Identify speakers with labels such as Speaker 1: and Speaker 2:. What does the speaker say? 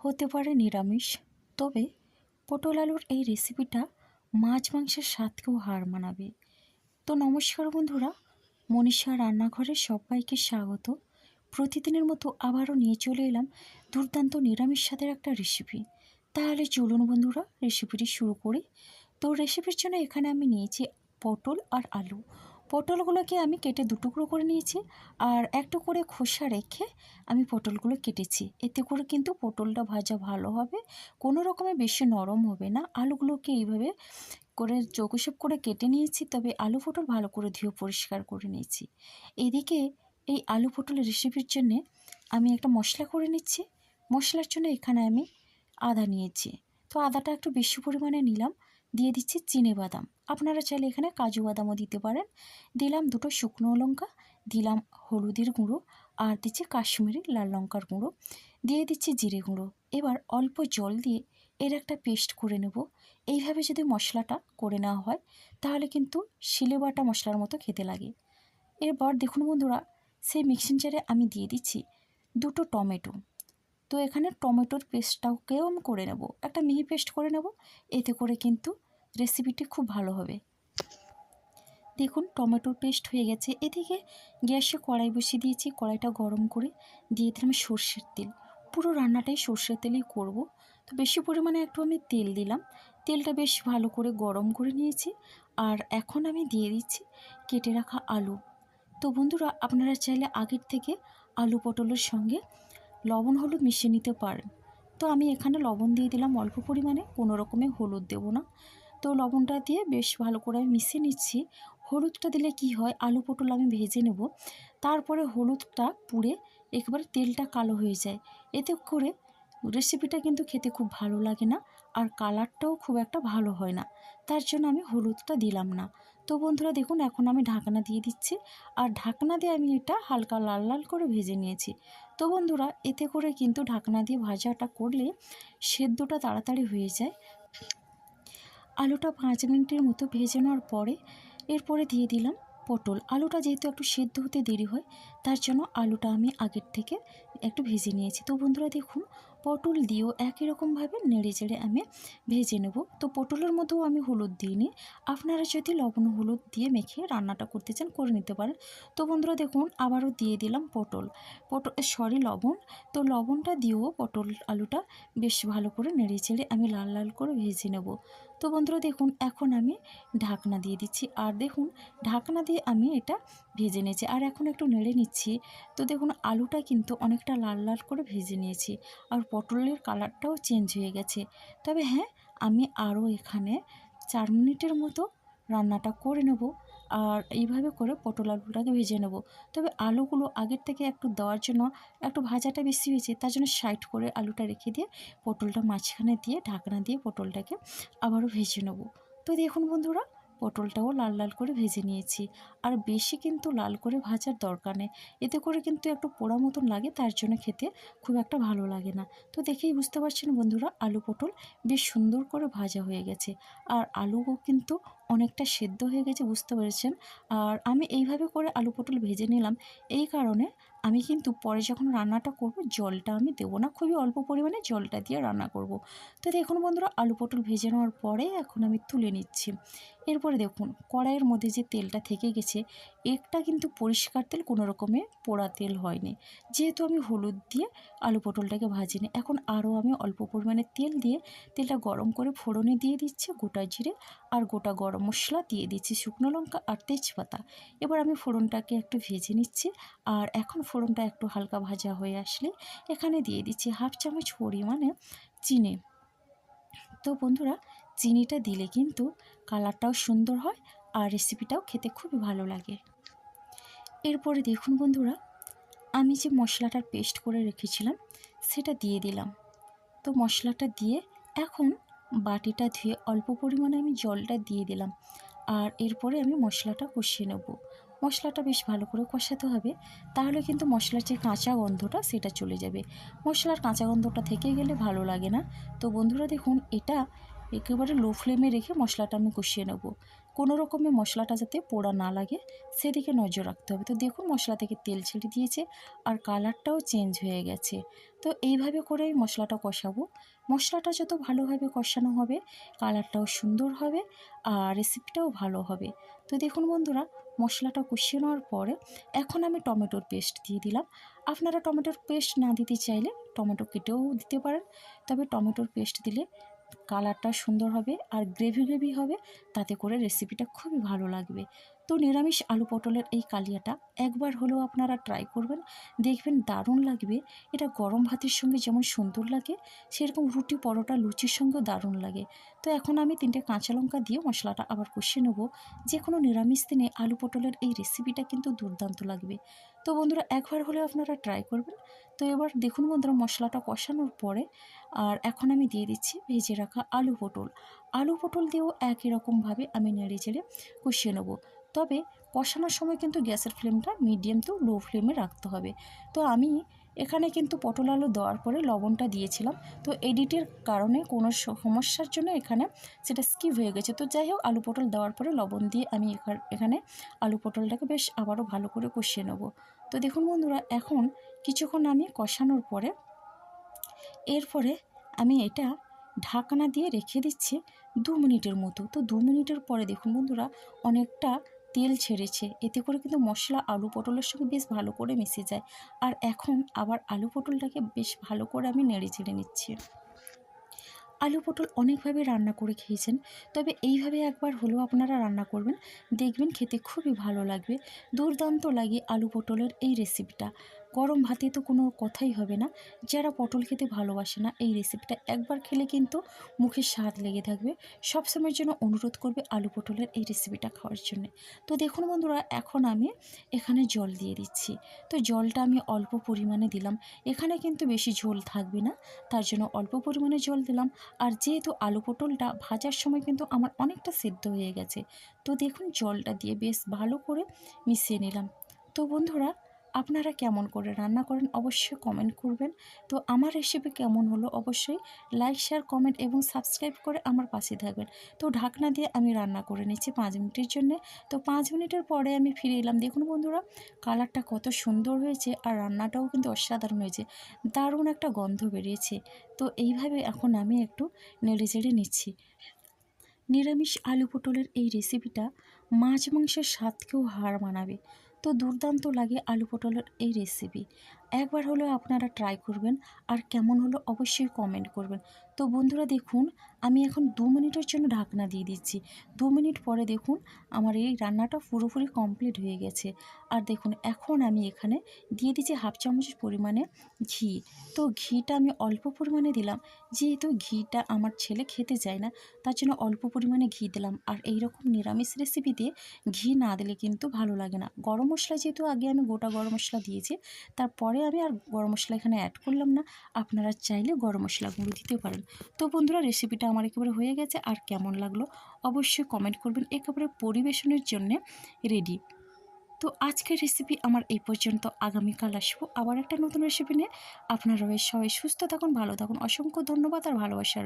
Speaker 1: হতে পারে নিরামিষ, তবে পটল আলুর এই রেসিপিটা মাছ মাংসের স্বাদকেও হার মানাবে। তো নমস্কার বন্ধুরা, মনীষা রান্নাঘরে সবাইকে স্বাগত। প্রতিদিনের মতো আবারও নিয়ে চলে এলাম দুর্দান্ত নিরামিষ স্বাদের একটা রেসিপি তাহলে চলুন বন্ধুরা রেসিপিটি শুরু করি। তো রেসিপির জন্য এখানে আমি নিয়েছি পটল আর আলু। পটলগুলোকে আমি কেটে দুটুকরো করে নিয়েছি আর একটু করে খোসা রেখে আমি পটলগুলো কেটেছি। এতে করে কিন্তু পটলটা ভাজা ভালো হবে, কোনো রকমে বেশি নরম হবে না। আলুগুলোকে এইভাবে করে চৌকোশেপ করে কেটে নিয়েছি, তবে আলু পটল ভালো করে ধুয়ে পরিষ্কার করে নিয়েছি। এদিকে এই আলু পটলের রেসিপির জন্যে আমি একটা মশলা করে নিচ্ছি। মশলার জন্য এখানে আমি আদা নিয়েছি। তো আদাটা একটু বেশি পরিমাণে নিলাম, দিয়ে দিচ্ছি চিনে বাদাম। আপনারা চাইলে এখানে কাজু বাদামও দিতে পারেন। দিলাম দুটো শুকনো লঙ্কা, দিলাম হলুদের গুঁড়ো আর দিচ্ছি কাশ্মীরি লাল লঙ্কার গুঁড়ো। দিয়ে দিচ্ছি জিরে গুঁড়ো। এবার অল্প জল দিয়ে এর একটা পেস্ট করে নেব। এইভাবে যদি মশলাটা করে নেওয়া হয়, তাহলে কিন্তু শিলে বাটা মশলার মতো খেতে লাগে। এরপর দেখুন বন্ধুরা, সেই মিক্সিং জারে আমি দিয়ে দিচ্ছি দুটো টমেটো। তো এখানে টমেটোর পেস্টটাকেও আমি করে নেব। একটা মিহি পেস্ট করে নেব। এতে করে কিন্তু রেসিপিটি খুব ভালো হবে। দেখুন, টমেটোর পেস্ট হয়ে গেছে। এদিকে গ্যাসে কড়াই বসিয়ে দিয়েছি, কড়াইটা গরম করে দিয়ে দিলাম সর্ষের তেল। পুরো রান্নাটাই সর্ষের তেলেই করব। তো বেশি পরিমাণে একটু আমি তেল দিলাম। তেলটা বেশ ভালো করে গরম করে নিয়েছি। আর এখন আমি দিয়ে দিচ্ছি কেটে রাখা আলু। তো বন্ধুরা, আপনারা চাইলে আগের থেকে আলু পটলের সঙ্গে লবণ হলুদ মিশিয়ে নিতে পারেন। তো আমি এখানে লবণ দিয়ে দিলাম অল্প পরিমাণে, কোনো রকমে হলুদ দেবো না। তো লবণটা দিয়ে বেশ ভালো করে মিশিয়ে নিচ্ছি। হলুদটা দিলে কি হয়? আলু পটল আমি ভেজে নেব। তারপরে হলুদটা পুড়ে একবার তেলটা কালো হয়ে যায়। এতে করে রেসিপিটা কিন্তু খেতে খুব ভালো লাগে না আর কালারটাও খুব একটা ভালো হয় না। তার জন্য আমি হলুদটা দিলাম না। তো বন্ধুরা, দেখুন, এখন আমি ঢাকনা দিয়ে দিচ্ছি আর ঢাকনা দিয়ে আমি এটা হালকা লাল লাল করে ভেজে নিয়েছি। তো বন্ধুরা, এতে করে কিন্তু ঢাকনা দিয়ে ভাজাটা করলে সেদ্ধটা তাড়াতাড়ি হয়ে যায়। আলুটা পাঁচ মিনিটের মতো ভেজে নেওয়ার পরে এরপরে দিয়ে দিলাম পটল। আলুটা যেহেতু একটু সেদ্ধ হতে দেরি হয়, তার জন্য আলুটা আমি আগের থেকে একটু ভেজে নিয়েছি। তো বন্ধুরা দেখুন, পটল দিয়েও একই রকমভাবে নেড়ে চেড়ে আমি ভেজে নেব। তো পটলের মধ্যেও আমি হলুদ দিইনি। আপনারা যদি লবণ হলুদ দিয়ে মেখে রান্নাটা করতে চান, করে নিতে পারেন। তো বন্ধুরা দেখুন, আবারও দিয়ে দিলাম পটল। পটল সরি লবণ। তো লবণটা দিয়েও পটল আলুটা বেশ ভালো করে নেড়ে চেড়ে আমি লাল লাল করে ভেজে নেব। তো বন্ধুরা দেখুন, এখন আমি ঢাকনা দিয়ে দিচ্ছি। আর দেখুন, ঢাকনা দিয়ে আমি এটা ভেজে নিয়েছি। আর এখন একটু নেড়ে নিচ্ছি। তো দেখুন, আলুটা কিন্তু অনেকটা লাল লাল করে ভেজে নিয়েছি। আর পটলের কালারটাও চেঞ্জ হয়ে গেছে। তবে হ্যাঁ আমি আরও এখানে চার মিনিটের মতো রান্নাটা করে নেব। আর এইভাবে করে পটল আলুটাকে ভেজে নেব। তবে আলুগুলো আগের থেকে একটু দেওয়ার জন্য একটু ভাজাটা বেশি হয়েছে, তার জন্য সাইড করে আলুটা রেখে দিয়ে পটলটা মাঝখানে দিয়ে ঢাকনা দিয়ে পটলটাকে আবারও ভেজে নেব। তো দেখুন বন্ধুরা পটলটাও লাল লাল করে ভেজে নিয়েছি। আর বেশি কিন্তু লাল করে ভাজার দরকার নেই। এতে করে কিন্তু একটু পোড়া মতন লাগে, তার জন্য খেতে খুব একটা ভালো লাগে না। তো দেখেই বুঝতে পারছেন বন্ধুরা, আলু পটল বেশ সুন্দর করে ভাজা হয়ে গেছে। আর আলুও কিন্তু অনেকটা সেদ্ধ হয়ে গেছে, বুঝতে পেরেছেন? আর আমি এইভাবে করে আলু পটল ভেজে নিলাম, এই কারণে আমি কিন্তু পরে যখন রান্নাটা করব, জলটা আমি দেবো না। খুবই অল্প পরিমাণে জলটা দিয়ে রান্না করব। তো দেখুন বন্ধুরা, আলু পটল ভেজে নেওয়ার পরে এখন আমি তুলে নিচ্ছি। এরপরে দেখুন, কড়াইয়ের মধ্যে যে তেলটা থেকে গেছে একটা কিন্তু পরিষ্কার তেল কোনো রকমে পোড়া তেল হয়নি। যেহেতু আমি হলুদ দিয়ে আলু পটলটাকে ভাজিনি, এখন আরও আমি অল্প পরিমাণে তেল দিয়ে তেলটা গরম করে ফোড়নে দিয়ে দিচ্ছি গোটা জিরে আর গোটা গরম মশলা দিয়ে দিচ্ছি শুকনো লঙ্কা আর তেজপাতা। এবার আমি ফোড়নটাকে একটু ভেজে নিচ্ছি আর এখন ফোড়নটা একটু হালকা ভাজা হয়ে আসলে এখানে দিয়ে দিচ্ছি হাফ চামচ পরিমাণে চিনি। তো বন্ধুরা, চিনিটা দিলে কিন্তু কালারটাও সুন্দর হয় আর রেসিপিটাও খেতে খুবই ভালো লাগে। এরপরে দেখুন বন্ধুরা, আমি যে মশলাটার পেস্ট করে রেখেছিলাম, সেটা দিয়ে দিলাম। তো মশলাটা দিয়ে এখন বাটিটা ধুয়ে অল্প পরিমাণে আমি জলটা দিয়ে দিলাম আর এরপরে আমি মশলাটা কষিয়ে নেব। মশলাটা বেশ ভালো করে কষাতে হবে, তাহলে কিন্তু মশলার যে কাঁচা গন্ধটা সেটা চলে যাবে। মশলার কাঁচা গন্ধটা থেকে গেলে ভালো লাগে না। তো বন্ধুরা দেখুন, এটা একেবারে লো ফ্লেমে রেখে মশলাটা আমি কষিয়ে নেব। কোনো রকমে মশলাটা যাতে পোড়া না লাগে, সেদিকে নজর রাখতে হবে। তো দেখুন মশলা থেকে তেল ছেড়ে দিয়েছে আর কালারটাও চেঞ্জ হয়ে গেছে। তো এইভাবে করে আমি মশলাটা কষাবো। মশলাটা যত ভালোভাবে কষানো হবে কালারটাও সুন্দর হবে আর রেসিপিটাও ভালো হবে। তো দেখুন বন্ধুরা, মশলাটা কষিয়ে নেওয়ার পরে এখন আমি টমেটোর পেস্ট দিয়ে দিলাম। আপনারা টমেটোর পেস্ট না দিতে চাইলে টমেটো কেটেও দিতে পারেন। তবে টমেটোর পেস্ট দিলে কালারটা সুন্দর হবে আর গ্রেভি গ্রেভি হবে, তাতে করে রেসিপিটা খুবই ভালো লাগবে। তো নিরামিষ আলু পটলের এই কালিয়াটা একবার হলেও আপনারা ট্রাই করবেন, দেখবেন দারুণ লাগবে। এটা গরম ভাতের সঙ্গে যেমন সুন্দর লাগে, সেরকম রুটি পরোটা লুচির সঙ্গেও দারুণ লাগে। তো এখন আমি তিনটে কাঁচা লঙ্কা দিয়ে মশলাটা আবার কষিয়ে নেব। যে কোনো নিরামিষ দিনে আলু পটলের এই রেসিপিটা কিন্তু দুর্দান্ত লাগবে। তো বন্ধুরা একবার হলে আপনারা ট্রাই করবেন। তো এবার দেখুন বন্ধুরা মশলাটা কষানোর পরে আর এখন আমি দিয়ে দিচ্ছি ভেজে রাখা আলু পটল। আলু পটল দিয়েও একই রকমভাবে আমি নেড়ে চেড়ে কষিয়ে নেব। তবে কষানোর সময় কিন্তু গ্যাসের ফ্লেমটা মিডিয়াম তো লো ফ্লেমে রাখতে হবে। তো আমি এখানে কিন্তু পটল আলু দেওয়ার পরে লবণটা দিয়েছিলাম। তো এডিটের কারণে কোনো সমস্যার জন্য এখানে সেটা স্কিপ হয়ে গেছে। তো যাই হোক, আলু পটল দেওয়ার পরে লবণ দিয়ে আমি এখানে আলু পটলটাকে বেশ আবারও ভালো করে কষিয়ে নেব। তো দেখুন বন্ধুরা, এখন কিছুক্ষণ আমি কষানোর পরে এরপরে আমি এটা ঢাকনা দিয়ে রেখে দিচ্ছি দু মিনিটের মতো। তো দু মিনিটের পরে দেখুন বন্ধুরা, অনেকটা তেল ছেড়েছে। এতে করে কিন্তু মশলা, আলু, পটলের সঙ্গে বেশ ভালো করে মিশে যায়। আর এখন আবার আলু পটলটাকে বেশ ভালো করে আমি নেড়ে চেড়ে নিচ্ছি। আলু পটল অনেকভাবে রান্না করে খেয়েছেন। তবে এইভাবে একবার হলেও আপনারা রান্না করবেন। দেখবেন খেতে খুবই ভালো লাগবে। দুর্দান্ত লাগে আলু পটলের এই রেসিপিটা গরম ভাতে তো কোনো কথাই হবে না। যারা পটল খেতে ভালোবাসে না, এই রেসিপিটা একবার খেলে কিন্তু মুখে স্বাদ লেগে থাকবে। সবসময়ের জন্য অনুরোধ করবে আলু পটলের এই রেসিপিটা খাওয়ার জন্য। তো দেখুন বন্ধুরা, এখন আমি এখানে জল দিয়ে দিচ্ছি। তো জলটা আমি অল্প পরিমাণে দিলাম। এখানে কিন্তু বেশি ঝোল থাকবে না, তার জন্য অল্প পরিমাণে জল দিলাম। আর যেহেতু আলু পটলটা ভাজার সময় কিন্তু আমার অনেকটা সেদ্ধ হয়ে গেছে, তো দেখুন জলটা দিয়ে বেশ ভালো করে মিশিয়ে নিলাম। তো বন্ধুরা আপনারা কেমন করে রান্না করেন অবশ্যই কমেন্ট করবেন। তো আমার রেসিপি কেমন হলো অবশ্যই লাইক শেয়ার কমেন্ট এবং সাবস্ক্রাইব করে আমার পাশে থাকবেন। তো ঢাকনা দিয়ে আমি রান্না করে নিচ্ছি পাঁচ মিনিটের জন্য। তো পাঁচ মিনিটের পরে আমি ফিরে এলাম। দেখুন বন্ধুরা, কালারটা কত সুন্দর হয়েছে আর রান্নাটাও কিন্তু অসাধারণ হয়েছে। দারুণ একটা গন্ধ বেরিয়েছে। তো এইভাবে এখন আমি একটু নেড়ে চেড়ে নিচ্ছি। নিরামিষ আলু পটলের এই রেসিপিটা মাছ মাংসের স্বাদকেও হার মানাবে। তো দুর্দান্ত লাগে আলু পটলের এই রেসিপি একবার হলেও আপনারা ট্রাই করবেন আর কেমন হলো অবশ্যই কমেন্ট করবেন। তো বন্ধুরা দেখুন, আমি এখন দু মিনিটের জন্য ঢাকনা দিয়ে দিচ্ছি। দু মিনিট পরে দেখুন, আমার এই রান্নাটা পুরোপুরি কমপ্লিট হয়ে গেছে। আর দেখুন, এখন আমি এখানে দিয়ে দিচ্ছি হাফ চামচ পরিমাণে ঘি। তো ঘিটা আমি অল্প পরিমাণে দিলাম। যেহেতু ঘিটা আমার ছেলে খেতে চায় না, তার জন্য অল্প পরিমাণে ঘি দিলাম। আর এই রকম নিরামিষ রেসিপিতে ঘি না দিলে কিন্তু ভালো লাগে না। গরম মশলা যেহেতু আগে আমি গোটা গরম মশলা দিয়েছি, তারপরে আমি আর গরম মশলা এখানে অ্যাড করলাম না। আপনারা চাইলে গরম মশলা গুঁড়ো দিতে পারেন। তো বন্ধুরা রেসিপিটা আমার একেবারে হয়ে গেছে। আর কেমন লাগল অবশ্যই কমেন্ট করবেন। একেবারে পরিবেশনের জন্যে রেডি তো আজকের রেসিপি আমার এই পর্যন্ত। আগামীকাল আসব আবার একটা নতুন রেসিপি নিয়ে। আপনারা সবাই সুস্থ থাকুন, ভালো থাকুন। অসংখ্য ধন্যবাদ আর ভালোবাসা